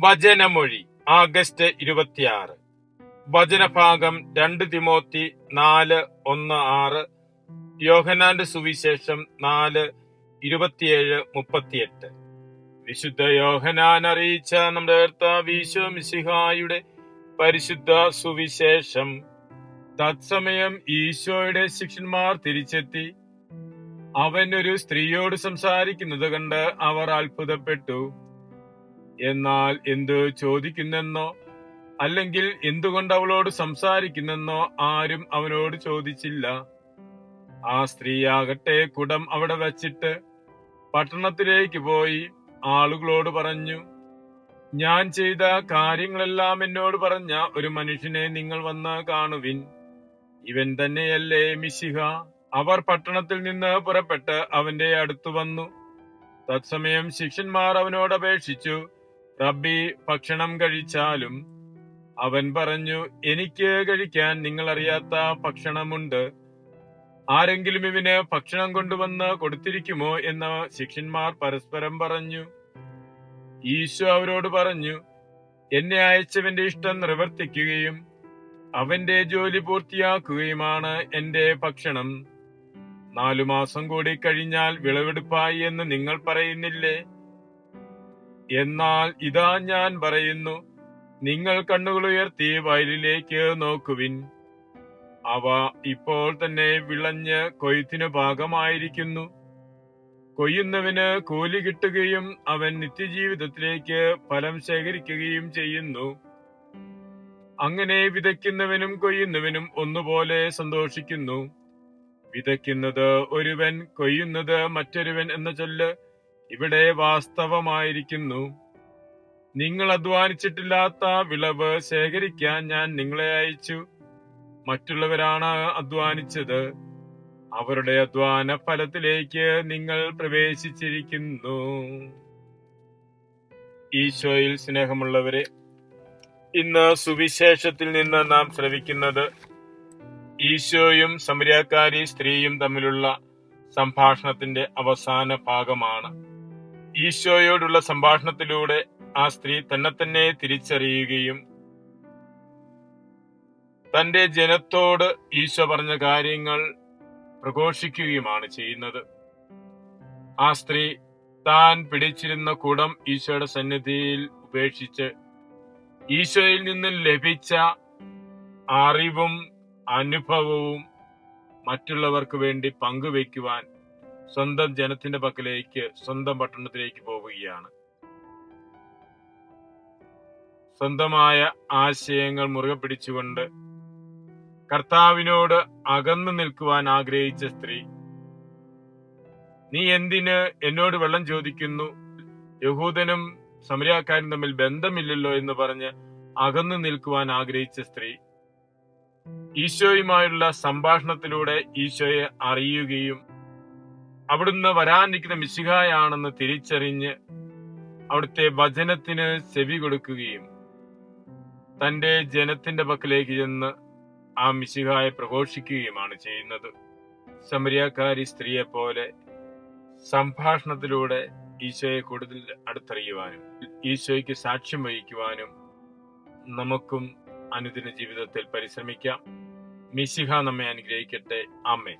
വചനമൊഴി August ഇരുപത്തിയാറ്. വചനഭാഗം രണ്ട് തിമോത്തി നാല് ഒന്ന് ആറ് യോഹനാന്റെ സുവിശേഷം നാല് ഇരുപത്തിയേഴ് മുപ്പത്തിയെട്ട്. വിശുദ്ധ യോഹനാൻ അറിയിച്ച നമ്മുടെ കർത്താവ് ഈശോ മിശിഹായുടെ പരിശുദ്ധ സുവിശേഷം. തത്സമയം ഈശോയുടെ ശിഷ്യന്മാർ തിരിച്ചെത്തി. അവൻ ഒരു സ്ത്രീയോട് സംസാരിക്കുന്നത് കണ്ട് അവർ അത്ഭുതപ്പെട്ടു. എന്നാൽ എന്ത് ചോദിക്കുന്നെന്നോ അല്ലെങ്കിൽ എന്തുകൊണ്ട് അവളോട് സംസാരിക്കുന്നെന്നോ ആരും അവനോട് ചോദിച്ചില്ല. ആ സ്ത്രീയാകട്ടെ കുടം അവിടെ വച്ചിട്ട് പട്ടണത്തിലേക്ക് പോയി ആളുകളോട് പറഞ്ഞു ഞാൻ ചെയ്ത കാര്യങ്ങളെല്ലാം എന്നോട് പറഞ്ഞ ഒരു മനുഷ്യനെ നിങ്ങൾ വന്ന് കാണുവിൻ. ഇവൻ തന്നെയല്ലേ മിശിഹ. അവർ പട്ടണത്തിൽ നിന്ന് പുറപ്പെട്ട് അവന്റെ അടുത്തു വന്നു. തത്സമയം ശിഷ്യന്മാർ അവനോട് അപേക്ഷിച്ചു റബ്ബി ഭക്ഷണം കഴിച്ചാലും അവൻ പറഞ്ഞു എനിക്ക് കഴിക്കാൻ നിങ്ങൾ അറിയാത്ത ഭക്ഷണമുണ്ട്. ആരെങ്കിലും ഇവന് ഭക്ഷണം കൊണ്ടുവന്ന് കൊടുത്തിരിക്കുമോ? എന്ന് ശിഷ്യന്മാർ പരസ്പരം പറഞ്ഞു. ഈശോ അവരോട് പറഞ്ഞു എന്നെ അയച്ചവന്റെ ഇഷ്ടം നിവർത്തിക്കുകയും അവന്റെ ജോലി പൂർത്തിയാക്കുകയുമാണ് എന്റെ ഭക്ഷണം. നാലു മാസം കൂടി കഴിഞ്ഞാൽ വിളവെടുപ്പായി എന്ന് നിങ്ങൾ പറയുന്നില്ലേ? എന്നാൽ ഇതാ ഞാൻ പറയുന്നു നിങ്ങൾ കണ്ണുകൾ ഉയർത്തി വയലിലേക്ക് നോക്കുവിൻ. അവ ഇപ്പോൾ തന്നെ വിളഞ്ഞ് കൊയ്ത്തിനു ഭാഗമായിരിക്കുന്നു കൊയ്യുന്നവന് കൂലി കിട്ടുകയും അവൻ നിത്യജീവിതത്തിലേക്ക് ഫലം ശേഖരിക്കുകയും ചെയ്യുന്നു. അങ്ങനെ വിതയ്ക്കുന്നവനും കൊയ്യുന്നവനും ഒന്നുപോലെ സന്തോഷിക്കുന്നു. വിതയ്ക്കുന്നത് ഒരുവൻ കൊയ്യുന്നത് മറ്റൊരുവൻ എന്ന ചൊല്ല് ഇവിടെ വാസ്തവമായിരിക്കുന്നു. നിങ്ങൾ അധ്വാനിച്ചിട്ടില്ലാത്ത വിളവ് ശേഖരിക്കാൻ ഞാൻ നിങ്ങളെ അയച്ചു. മറ്റുള്ളവരാണ് അധ്വാനിച്ചത്. അവരുടെ അധ്വാന ഫലത്തിലേക്ക് നിങ്ങൾ പ്രവേശിച്ചിരിക്കുന്നു. ഈശോയിൽ സ്നേഹമുള്ളവരെ ഇന്ന് സുവിശേഷത്തിൽ നിന്ന് നാം ശ്രവിക്കുന്നത് ഈശോയും സമരിയാക്കാരി സ്ത്രീയും തമ്മിലുള്ള സംഭാഷണത്തിന്റെ അവസാന ഭാഗമാണ്. ഈശോയോടുള്ള സംഭാഷണത്തിലൂടെ ആ സ്ത്രീ തന്നെ തന്നെ തിരിച്ചറിയുകയും തന്റെ ജനത്തോട് ഈശോ പറഞ്ഞ കാര്യങ്ങൾ പ്രഘോഷിക്കുകയുമാണ് ചെയ്യുന്നത്. ആ സ്ത്രീ താൻ പിടിച്ചിരുന്ന കുടം ഈശോയുടെ സന്നിധിയിൽ ഉപേക്ഷിച്ച് ഈശോയിൽ നിന്ന് ലഭിച്ച അറിവും അനുഭവവും മറ്റുള്ളവർക്ക് വേണ്ടി പങ്കുവയ്ക്കുവാൻ സ്വന്തം ജനത്തിന്റെ പക്കലേക്ക് സ്വന്തം പട്ടണത്തിലേക്ക് പോവുകയാണ്. സ്വന്തമായ ആശയങ്ങൾ മുറുകെ പിടിച്ചുകൊണ്ട് കർത്താവിനോട് അകന്നു നിൽക്കുവാൻ ആഗ്രഹിച്ച സ്ത്രീ നീ എന്തിന് എന്നോട് വെള്ളം ചോദിക്കുന്നു? യഹൂദനും സമരിയാക്കാരും തമ്മിൽ ബന്ധമില്ലല്ലോ എന്ന് പറഞ്ഞ് അകന്നു നിൽക്കുവാൻ ആഗ്രഹിച്ച സ്ത്രീ ഈശോയുമായുള്ള സംഭാഷണത്തിലൂടെ ഈശോയെ അറിയുകയും അവിടുന്ന് വരാനിരിക്കുന്ന മിശിഹായാണെന്ന് തിരിച്ചറിഞ്ഞ് അവിടുത്തെ വചനത്തിന് ചെവി കൊടുക്കുകയും തന്റെ ജനത്തിന്റെ പക്കലേക്ക് ചെന്ന് ആ മിശിഹായെ പ്രഘോഷിക്കുകയുമാണ് ചെയ്യുന്നത്. സമരിയാക്കാരി സ്ത്രീയെ പോലെ സംഭാഷണത്തിലൂടെ ഈശോയെ കൂടുതൽ അടുത്തറിയുവാനും ഈശോയ്ക്ക് സാക്ഷ്യം വഹിക്കുവാനും നമുക്കും അനുദിന ജീവിതത്തിൽ പരിശ്രമിക്കാം. മിശിഹ നമ്മെ അനുഗ്രഹിക്കട്ടെ. അമ്മേ